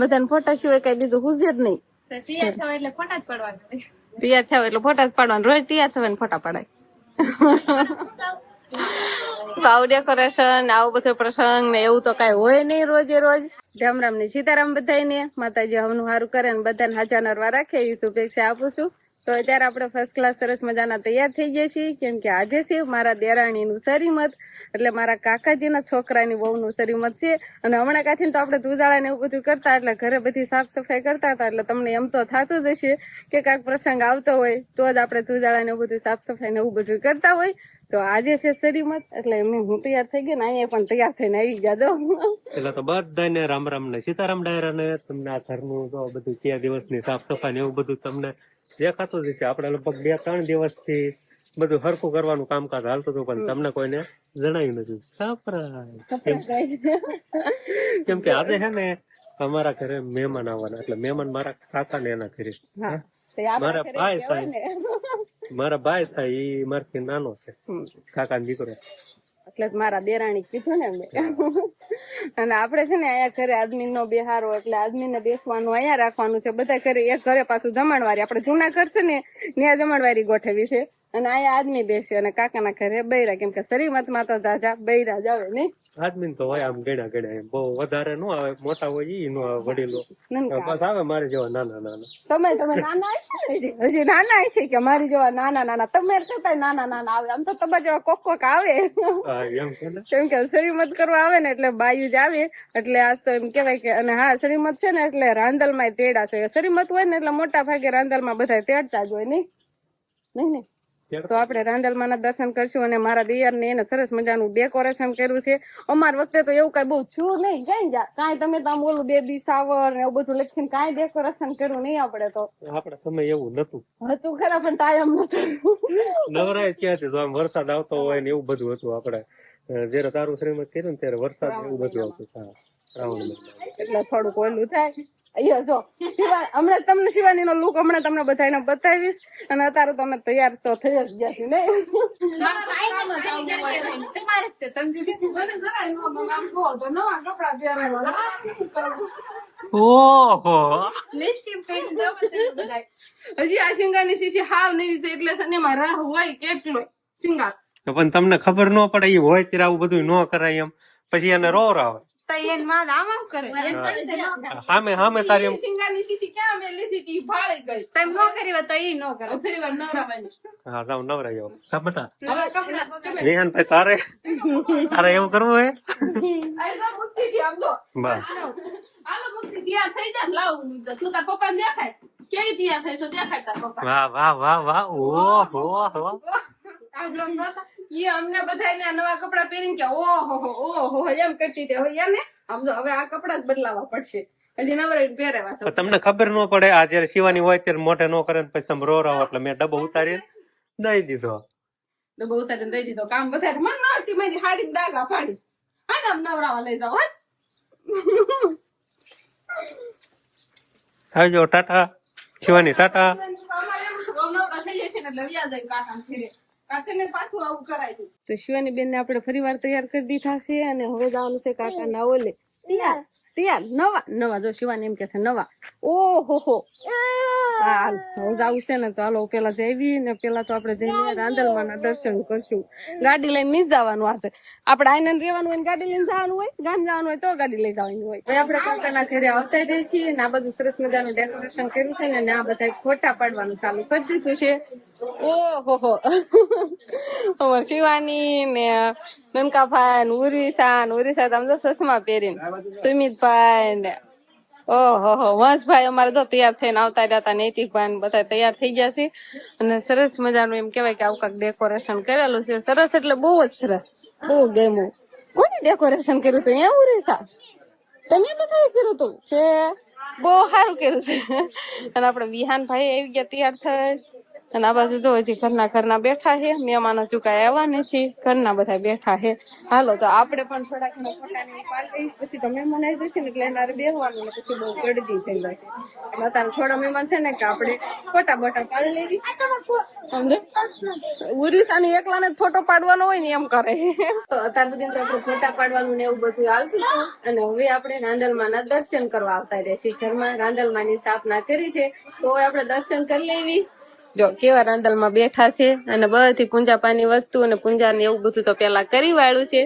બધાને ફોટા સિવાય કઈ બીજું હુજે જ નહીં. તૈયાર થવા એટલે ફોટા જ પડવાના તૈયાર થાવ એટલે ફોટા જ પાડવાના. રોજ તૈયાર થવાય ને ફોટા પડાય. તો આવું ડેકોરેશન આવું બધો પ્રસંગ ને એવું તો કઈ હોય નહીં રોજે રોજ. રામ રામ ને સીતારામ બધાને માતાજી હમનું સારું કરે ને બધાને હાજા નરવા રાખે એવી શુભેચ્છા આપું છું. તો અત્યારે આપણે ફર્સ્ટ ક્લાસ સરસ મજાના તૈયાર થઈ ગયા છીએ. કેમ કે આજે છે મારા દેરાણીનું સરીમત, એટલે મારા કાકાજીના છોકરાની વહુનું સરીમત છે. અને હમણાં કાંથી તો આપણે ને એવું બધું કરતા, એટલે ઘરે બધી સાફ સફાઈ કરતા હતા, એટલે તમને એમ તો થતું જ હશે કે કાંઈક પ્રસંગ આવતો હોય, તો જ આપણે ધૂજાળાને એવું બધું સાફ સફાઈ ને એવું બધું કરતા હોય. તો આજે છે સરીમત, એટલે એમને હું તૈયાર થઈ ગઈ ને અહીંયા પણ તૈયાર થઈને આવી ગયા જો. એટલે તો બધાને રામ રામ ને સીતારામ ડાયરા ને તમને આ ઘરનું બધું બે દિવસની સાફ સફાઈ ને એવું બધું તમને દેખાતું જ છે આપણે લગભગ બે ત્રણ દિવસથી બધું હરખું કરવાનું કામકાજ હાલતું હતું પણ તમને કોઈને જણાયું નથી. સરપ્રાઈઝ કેમ કે આજે છે ને અમારા ઘરે મહેમાન આવવાના એટલે મહેમાન મારા કાકા ને એના ઘરે. એ મારા ભાઈ થાય. મારા ભાઈ થાય ઈ મારથી નાનો છે. કાકા દીકરો. એટલે મારા દેરાણી કીધું ને મેં. અને આપણે છે ને અહીંયા ઘરે આદમી નો બેહારો એટલે આદમી ને બેસવાનું અહીંયા રાખવાનું છે. બધા ઘરે એક ઘરે પાછું જમણવારી. આપણે જૂના ઘર છે ને ત્યાં જમણવારી ગોઠવી છે. અને અહીંયા આદમી બેસે અને કાકાના ઘરે બૈરા કેમ કે શરીમતમાં તો જાજા બૈરા જ આવે નહીં આદમી તો હોય આમ ગેડા ગેડા એમ. બહુ વધારે નો આવે મોટા હોય ઈ નો આવે વડીલો. બસ આવે મારી જેવા નાના નાના. તમે તમે નાના હશે હજી? નાના હશે કે મારી જેવા નાના નાના? તમે કરતા નાના નાના આવે. આમ તો તમારા જેવા કોક કોક આવે. કેમ કે શરીમત કરવા આવે ને એટલે બાયુ જ આવે. એટલે આજ તો એમ કેવાય કે અને હા શ્રીમત છે ને એટલે રાંદલમાં તેડા છે. શ્રીમત હોય ને એટલે મોટા ભાગે રાંદલમાં બધા તેડતા જ હોય નહીં નહીં. ને તો આપણે રાંદલમાં દર્શન કરશું અને મારા દિયરને એને સરસ મજાનું ડેકોરેશન કર્યું છે. અમાર વખતે તો એવું કઈ બહુ છું નહીં. કઈ જા કાંઈ તમે તો ઓલું બેબી સાવર ને એવું બધું લખીને કાંઈ ડેકોરેશન કર્યું નહીં આપણે તો. આપણા સમય એવું નતું. હતું ખરા પણ ટાઈમ નતું. નવરાય ક્યાંથી? તો આમ વરસાદ આવતો હોય ને એવું બધું હતું આપણે. જયારે તારું શ્રીમત કર્યું ને ત્યારે વરસાદ એવું બધું આવતું શ્રાવણ એટલે થોડુંક ઓલું થાય. અહીંયા જો શિવા હમણાં તમને શિવાની નો લુક હમણાં તમને બધાને બતાવીશ. અને અત્યારે તમે તૈયાર તો થઈ જ ગયા છો ને બધું. હજી આ સિંગાની શીશી હાવ નહીં છે એટલે એમાં રાહ હોય કેટલો સિંગાર પણ તમને ખબર ન પડે એ હોય ત્યારે આવું બધું ન કરાય એમ. પછી એને રોર આવે. માં આમ આમ કરે. તારી એમ. શીશી ક્યાં મેં લીધી હતી? ભાળી ગઈ. તમે ન કરી તો ઈ ન કરે. ફરી વાર નવરાવાની હા જાવ નવરાઈ આવો હા હવે કપડા તમે ભાઈ તારે? તારે એવું કરવું હે? આ તો મુક્તિ થી આમ જો. બસ. હાલો. મુક્તિ તૈયાર થઈ જાય ને તું તાર પપ્પા ને દેખાય. કેવી તૈયાર થઈ છો? દેખાય તાર પપ્પા. વાહ વાહ વાહ વાહ. ઓહો આ બ્લોગ. ઈ અમને બધાને નવા કપડા પહેરીને કે ઓહો ઓહો એમ કરતી હતી. હોય ને સમજો હવે આ કપડા જ બદલાવા પડશે. તમને ખબર ન પડે આ જયારે સીવાની હોય ત્યારે મોઢે ન કરે પછી તમે રો રહો એટલે મેં ડબ્બો ઉતારી દઈ દીધો. ડબ્બો બહુ દઈ દીધો. કામ બધા મન ન મારી હાડી ડાગા ફાડી. હા આમ નવરાવા લઈ જાવ હા. આવજો ટાટા. શિવાની ટાટા. તો શિવાની બેન ને આપણે ફરી વાર તૈયાર કરી દીધા છે અને હવે જવાનું છે કાકા ના ઓલે. તૈયાર. તૈયાર નવા નવા જો શિવાની એમ કે છે નવા. ઓહો હો હાલ હવે જાવું છે ને તો હાલો પેલા જઈવી ને પેલા તો આપણે જઈને રાંદલમાં ના દર્શન કરશું. ગાડી લઈને નહીં જવાનું હશે આપણે આઈને રહેવાનું હોય ગાડી લઈને જવાનું હોય ગામ જવાનું હોય તો ગાડી લઈ જવાની હોય. હવે આપણે કાકાના ઘરે આવતા રહીએ છીએ ને આ બધું સરસ મજાનું ડેકોરેશન કર્યું છે ને આ બધા ફોટા પાડવાનું ચાલુ કરી દીધું છે. ઓહો શિવાની ને નનકાભાઈ ને ઉર્વિશા ને ઉર્વિશા તમે તો ચશ્મા પહેરીને. સુમિતભાઈ ને ઓહો વંશભાઈ અમારે તો તૈયાર થઈને આવતા રહ્યા હતા નૈતિકભાઈ ને બધા તૈયાર થઈ ગયા છે. અને સરસ મજાનું એમ કેવાય કે આવું કાંઈક ડેકોરેશન કરેલું છે. સરસ એટલે બહુ જ સરસ. બહુ ગમ્યું. કોને ડેકોરેશન કર્યું હતું અહીંયા ઉર્વિશા. તમે બધા કર્યું હતું છે. બહુ સારું કર્યું છે. અને આપણે વિહાન ભાઈ આવી ગયા તૈયાર થઈ. અને આ બાજુ જો હજી ઘરના ઘરના બેઠા છે મહેમાનો ચુકાય આવ્યા નથી ઘરના બધા બેઠા છે. હાલો તો આપણે પણ થોડાક પછી તો મહેમાન આવી જશે ને એટલે એના બેહવાનું ને પછી બહુ ગળદી થઈ જશે. એટલે અત્યારે થોડા મહેમાન છે ને કે આપણે ફોટા બોટા પાડી લેવી. સમજે? ઉરીસાની એકલાને ફોટો પાડવાનો હોય ને એમ કરે. તો અત્યાર સુધી તો આપણે ફોટા પાડવાનું ને એવું બધું આવતું હતું. અને હવે આપણે રાંદલમાના દર્શન કરવા આવતા રહેશે ઘરમાં રાંદલમાની સ્થાપના કરી છે. તો આપણે દર્શન કરી લેવી. જો કેવા રાંદલમાં બેઠા છે અને બધી પૂંજા પાની વસ્તુ અને પૂંજા ને એવું બધું તો પેલા કરી વાળું છે.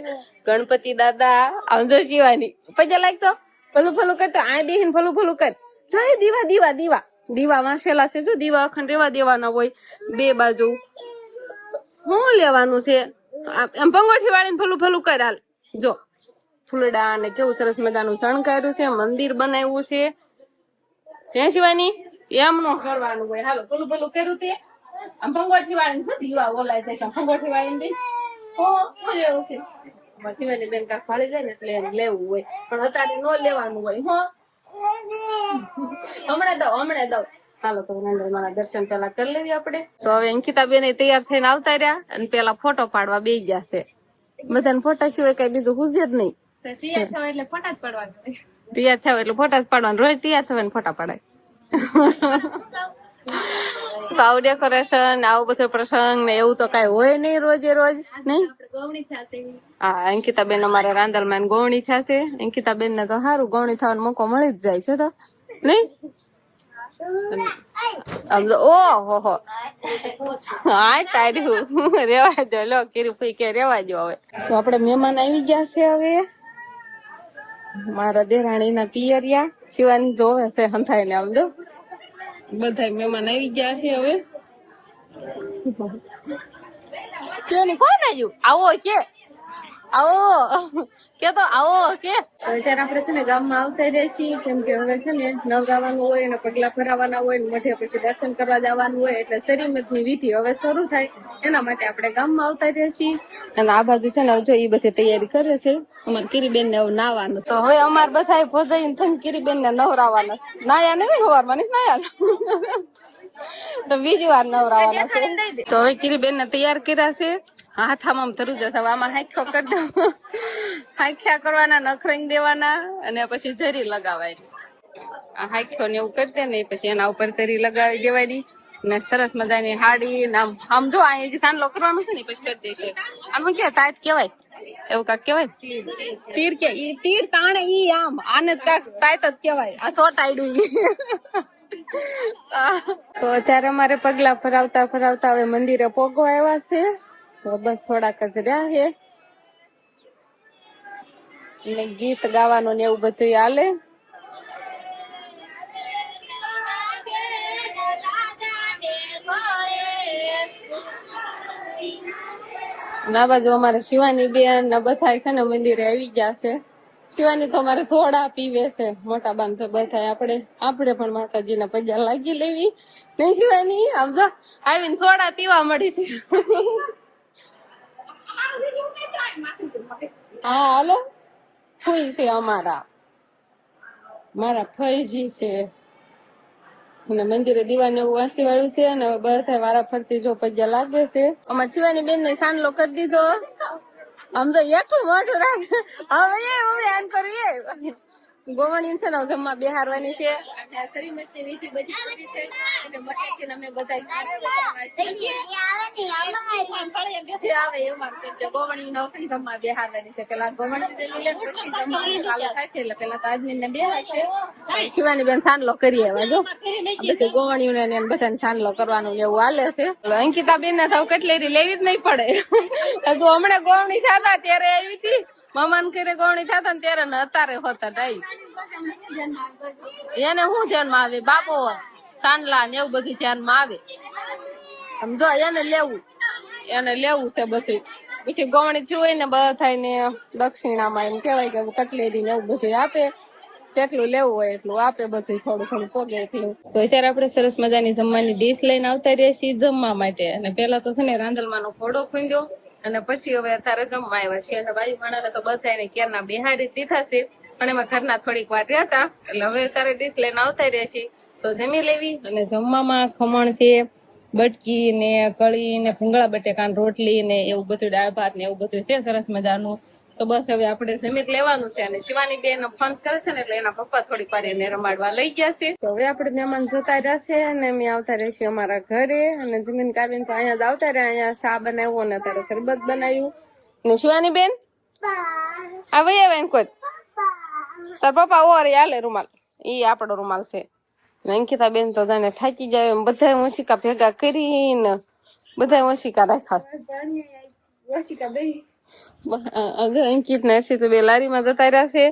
ગણપતિ દાદા આવજો શિવાની પૈસા લાગતો ભલું ભલું કરતો આ બેહીન ભલું ભલું કર. જાય દીવા દીવા દીવા. દીવા વાંસેલા છે જો. દીવા અખંડ રેવા દેવાના હોય બે બાજુ. શું લેવાનું છે? આમ પંગોઠી વાળીને ભલું ભલું કર હાલ. જો. ફૂલડા ને કેવું સરસ મજાનું શણગાર્યું છે. મંદિર બનાવ્યું છે. હે શિવાની? એમ નો કરવાનું હોય. હાલો પેલું પેલું કર્યું તે? આમ પંગોઠી વાળીને છે દીવા બોલાય છે. આમ પંગોઠી વાળીને બી. હો શું લેવું છે. શિવાની બેન કાંક ફાળી જાય ને એટલે એમ લેવું હોય. પણ અત્યારે નો લેવાનું હોય હો. હમણાં દઉં હમણાં દઉં. હાલો તો નરેન્દ્રમાના દર્શન પેલા કરી લેવી આપણે. તો હવે અંકિતા બેન તૈયાર થઈને આવતા રહ્યા અને પેલા ફોટો પાડવા બે ગયા છે. બધાને ફોટા સિવાય કઈ બીજું હુજે જ નહીં. તૈયાર થવા એટલે ફોટા જ પડવાનું તૈયાર થવા એટલે ફોટા જ પાડવાના રોજ તૈયાર થવા ને ફોટા પડાય. તો આવું ડેકોરેશન, આવું બધો પ્રસંગ ને એવું તો કઈ હોય નહીં રોજે રોજ, નહીં? ગૌણી હા અંકિતા બેન અમારે રાંદલમાં ગોવણી થશે. અંકિતા બેન ને તો સારું ગોવણી થવાનો મોકો મળી જ જાય છે તો, નહીં? ઓહો હો. હા તાર્યું રેવા દો, લો, કીરું ફઈ કે રેવા દો હવે. તો આપણે મહેમાન આવી ગયા છે હવે. મારા દેરાણી ના પિયરિયા. શિવાની જોવે છે હંથાઈ ને આમ જો. બધા મહેમાન આવી ગયા છે હવે. શિવાની કોણ આવ્યું? આવો કે. આવો. કે તો આવો કે. અત્યારે આપણે છે ને ગામમાં આવતા રહીએ છીએ કેમ કે હવે છે ને નવરાવાનું હોય અને પગલા ફરાવાના હોય મઠે પછી દર્શન કરવા જવાનું હોય એટલે શરીમતની વિધિ હવે શરૂ થાય. એના માટે આપણે ગામમાં આવતા રહીએ છીએ. અને આ બાજુ છે ને જો એ બધી તૈયારી કરે છે. અમારે કિરીબેન ને નાવાનું તો હવે અમાર બધા ભોજાઈ થઈને કિરીબેન ને નવરાવાના. નાયા નહીં સવારમાં નહીં નાયા. તો બીજી વાર નવરાવાના છે. તો હવે કિરીબેન ને તૈયાર કર્યા છે. હાથામાં આમ ધરું જશે. આમાં હાખ્યો કરી દઉં. હાખ્યા કરવાના નખરંગ દેવાના અને પછી જરી લગાવાય. આ હાખ્યો ને એવું કરી દે ને પછી એના ઉપર જરી લગાવી દેવાની. ને સરસ મજાની હાડી ને આમ આમ જો અહીંયા જે સાંડલો કરવાનો છે ને પછી કરી દેશે. આમ શું કેવાય તાત કેવાય એવું કાક કેવાય તીર કે તીર તાણે ઈ આમ. આને કાક તાત જ કેવાય આ સો આઈડું તો અત્યારે અમારે પગલા ફરાવતા ફરાવતા હવે મંદિરે પોગો આવ્યા છે. બસ થોડાક જ રહ્યા છે. ને ગીત ગાવાનું ને એવું બધું હાલે. ના બાજુ અમારે શિવાની બેન ને બધા છે ને મંદિરે આવી ગયા છે. શિવાની તો મારે સોડા પીવે છે. મોટા તો બધા આપણે આપણે પણ માતાજીના પૈસા લાગી લેવી. નહીં શિવાની, આમ આવીને સોડા પીવા મળી હા, હાલો. ફૂઈ છે અમારા. મારા ફઈજી છે. અને મંદિરે દીવાને એવું વાંસી વાળું છે અને બધા વારા ફરતી જો પૈયા લાગે છે. અમારે શિવાની બેન ને સાંડલો કરી દીધો. આમ તો એટલું મોટું રાખ. હવે એ હવે આન કરું એ. ગોવણી છે ને જમવા બેહારવાની છે. અને આ શ્રીમતની વિધિ બધી પૂરી થઈ અને મટેકીને અમે બધા આવે એ માર કરજો ગોવણી નો છે જમવા બેહારવાની છે. પેલા ગોવણી જમી લે પછી જમવાનું ચાલુ થશે એટલે પેલા તો આદમી ને શિવાની બેન સાંડલો કરી આવ્યા જો. બધી ને બધાને સાંડલો કરવાનું ને એવું હાલે છે. અંકિતા બેન ને તો કટલેરી લેવી જ નહીં પડે. હજુ હમણાં ગોવણી થતા ત્યારે આવી હતી. મમાન કરે ગોણી થતા ને ત્યારે ને અત્યારે હોતા ડાઈ એને શું ધ્યાનમાં આવે? બાપો સાંડલા ને એવું બધું ધ્યાનમાં આવે. સમજો એને લેવું એને લેવું છે બધું. બીજી ગવણી થયું ને બધા ને દક્ષિણામાં એમ કેવાય કે કટલેરી ને એવું બધું આપે. જેટલું લેવું હોય એટલું આપે બધું થોડું થોડું પોગે એટલું. તો અત્યારે આપણે સરસ મજાની જમવાની ડીશ લઈને આવતા રહીએ છીએ જમવા માટે. અને પેલા તો છે ને રાંદલમાંનો ઘોડો ખૂંદ્યો. અને પછી હવે અત્યારે જમવા આવ્યા છીએ. અને બાઈ માણાને તો બધા એને કેરના બિહારી દીધા છે. પણ એમાં ઘરના થોડીક વાર રહ્યા હતા. એટલે હવે અત્યારે ડીશ લઈને આવતા રહ્યા છીએ. તો જમી લેવી અને જમવામાં ખમણ છે, બટકી ને કળી ને ભૂંગળા બટેકા રોટલી ને એવું બધું, દાળ ભાત ને એવું બધું છે. સરસ મજાનું. તો બસ હવે આપણે જમીત લેવાનું છે અને શિવાની બેન ફોન કરે છે ને એટલે એના પપ્પા થોડી વાર એને રમાડવા લઈ ગયા છે. તો હવે આપણે મહેમાન જતા રહેશે અને અમે આવતા રહેશે અમારા ઘરે અને જમીન કાઢીને તો અહીંયા જ આવતા રહ્યા. અહીંયા શા બનાવ્યો અને અત્યારે શરબત બનાવ્યું. ને શિવાની બેન? આ વૈયા એમ કોઈ? તાર પપ્પા ઓર હાલે રૂમાલ. ઈ આપણો રૂમાલ છે. અંકિતા બેન તો તને થાકી જાય એમ બધા ઓશિકા ભેગા કરીને બધા ઓશિકા રાખ્યા છે અંકિત ને તો બે જતા રહ્યા છે.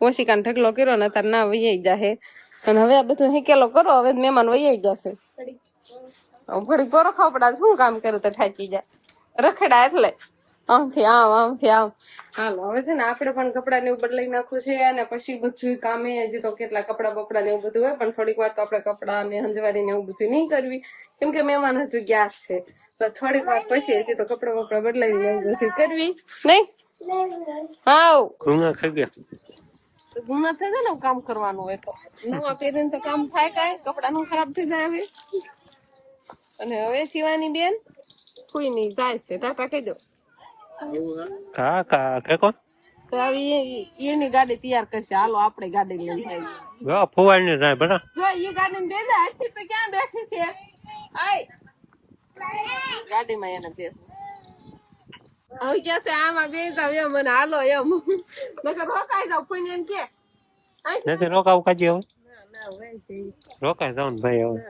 ઓશિકાને ઢગલો કર્યો ને તાર ના વૈયાઈ જાહે. અને હવે આ બધું હેકેલો કરો, હવે મહેમાન વૈયાઈ જશે. ઘડી કોરો ખાવપડા શું કામ કરું તો ઠાચી જાય રખડા એટલે. આમથી આમ આમથી આમ હાલો, હવે છે ને આપણે પણ કપડા ને એવું બદલાઈ નાખવું છે અને પછી બધું કામે હજી તો કેટલા કપડા બપડા ને એવું બધું હોય, પણ થોડીક વાર તો આપણે કપડા ને હંજવારી ને એવું બધું નહીં કરવી. કેમ કે મહેમાન હજુ ગયા છે. થોડીક વાર પછી હજી તો કપડા બપડા બદલાવી લેવું એવું કરવી? નહીં? હાવ. ઘૂંગા ખાઈ ગયા. તો જૂના થઈ જાય ને કામ કરવાનું હોય તો. નવા પહેરીને તો કામ થાય કાંઈ. કપડાનું ખરાબ થઈ જાય હવે. અને હવે શિવાની બેન? કોઈ નહીં જાય છે. ટાટા કહી દો. કા કા કે કોણ? તો એની ગાડી તૈયાર કરશે. હાલો આપણે ગાડી લઈને જાય. ફુવાડ ને જાય બરાબર જો એ ગાડી ને બેસા હર્ષિત તો ક્યાં બેસી છે? આય. ગાડીમાં એને બે હવે કે છે? આમાં બે જાવ એમ મને. હાલો એમ. નકર રોકાઈ જાવ કોઈ એમ કે. નથી રોકાવું કાજી હવે. રોકાય જાવ ને ભાઈ હવે.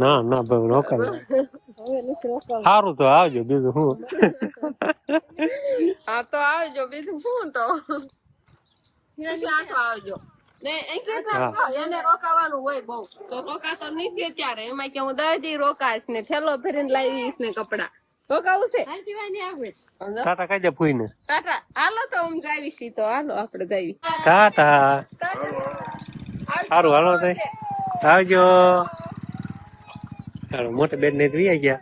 ના, ના, ભાઈ. રોકાય હવે નથી રોકાવું. સારું તો આવજો બીજું હું. હા તો આવજો બીજું શું તો. આવજો. એને રોકાવાનું હોય બહુ. તો રોકાતો નથી અત્યારે. એમાં કે હું દસ દી રોકાશ ને ઠેલો ફેરીને લાવીશ ને કપડા. રોકાવું છે? ટાટા કાજે ફૂઈને ટાટા. હાલો તો હું જાવીશ તો. હાલો આપણે જાવી. ટાટા. સારું હાલો તો આવજો. ચાલો મોટે બેન ને વી ગયા.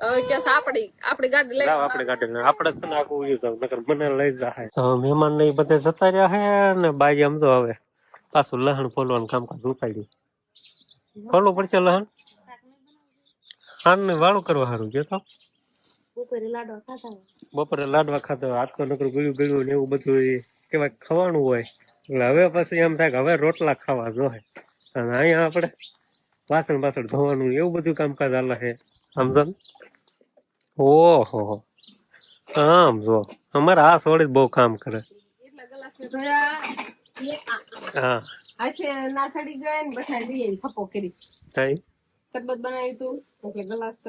હવે કે છે આપડી આપડી ગાડી લઈ આપણે ગાડી લઈને આપણે છે ને આખું ઉયું જાવ નકર મને લઈ જાય તો મહેમાન ને બધે જતા રહ્યા હે ને બાઈ આમ તો હવે? પાછું લહણ ફોલવાનું કામકાજ ઉપાડ્યું. ફોલવું પડશે લહણ? ને વાળું કરવા સારું કે તો? બપોરે લાડવા ખાતા હોય. આટલો નકરું ગળ્યું ગળ્યું ને એવું બધું કેવાય ખવાનું હોય. એટલે હવે પછી એમ થાય કે હવે રોટલા ખાવા જોહે અને અહીંયા આપણે વાસણ બાસણ ધોવાનું એવું બધું કામકાજ હાલે છે. સમજો ને? ઓહો. આમ જો. અમારે આ સોળી બહુ કામ કરે. હા. આજે ના ચડી ગઈ ને બધા દઈએ થપ્પો કરી. થાય શરબત બનાવ્યું તું એટલે ગ્લાસ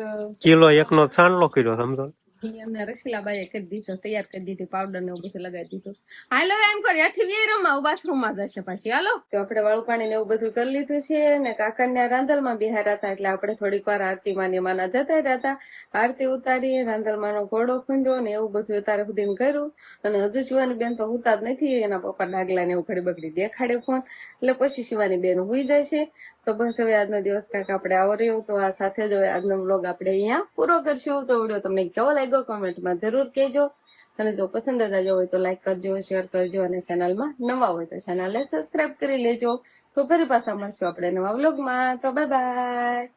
કિલો એકનો છાણલો કર્યો સમજો? એમને રસીલાબાઈએ કરી દીધો તૈયાર કરી દીધી પાવડર ને એવું બધું લગાવી દીધું. હાલો, એમ કરી અઠી વી રમવા બાથરૂમમાં જશે પાછી. હાલો. તો આપણે વાળું પાણી ને એવું બધું કરી લીધું છે ને કાકા ને રાંધલમાં બિહાર્યા હતા એટલે આપણે થોડીક વાર આરતી માં ને એમાંના જતા રહ્યા હતા. આરતી ઉતારી રાંધલ નો ઘોડો ખૂંદ્યો ને એવું બધું અત્યારે સુધી કર્યું. અને હજુ શિવાની બેન તો હુતા નથી, એના પપ્પા ડાગલા ને એવું ઘડી બગડી દેખાડે ફોન. એટલે પછી શિવાની બેન હુઈ જાય છે તો બસ હવે આજનો દિવસ કાંઈક આપણે આવો રહ્યો તો આ સાથે જ હવે આજનો વ્લોગ આપણે અહીંયા પૂરો કરશું. તો વીડિયો તમને કેવો લાગ્યો કોમેન્ટમાં જરૂર કહેજો. અને જો પસંદ આવ્યો હોય તો લાઈક કરજો શેર કરજો અને ચેનલમાં નવા હોય તો ચેનલને સબસ્ક્રાઇબ કરી લેજો. તો ફરી પાછા મળશું આપણે નવા વ્લોગમાં તો બાય બાય